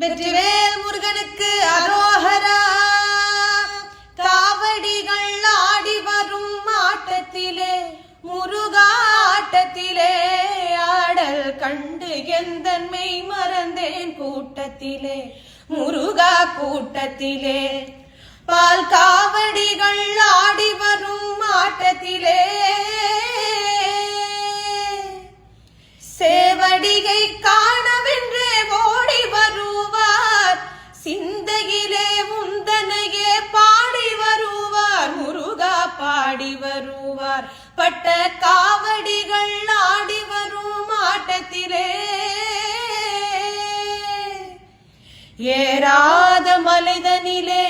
வெற்றிவேல் முருகனுக்கு அரோகரா காவடிகள் ஆடி வரும் ஆட்டத்திலே முருகாட்டத்திலே ஆடல் கண்டு எந்தன்மை மறந்தேன் கூட்டத்திலே முருகா கூட்டத்திலே. பால் காவடிகள் ஆடி வரும் ஆட்டத்திலே. சேவடிகை காண வருவார் பட்ட காவடிகள் ஆடி வரும் ஆட்டத்திலே. ஏறாத மலைதனிலே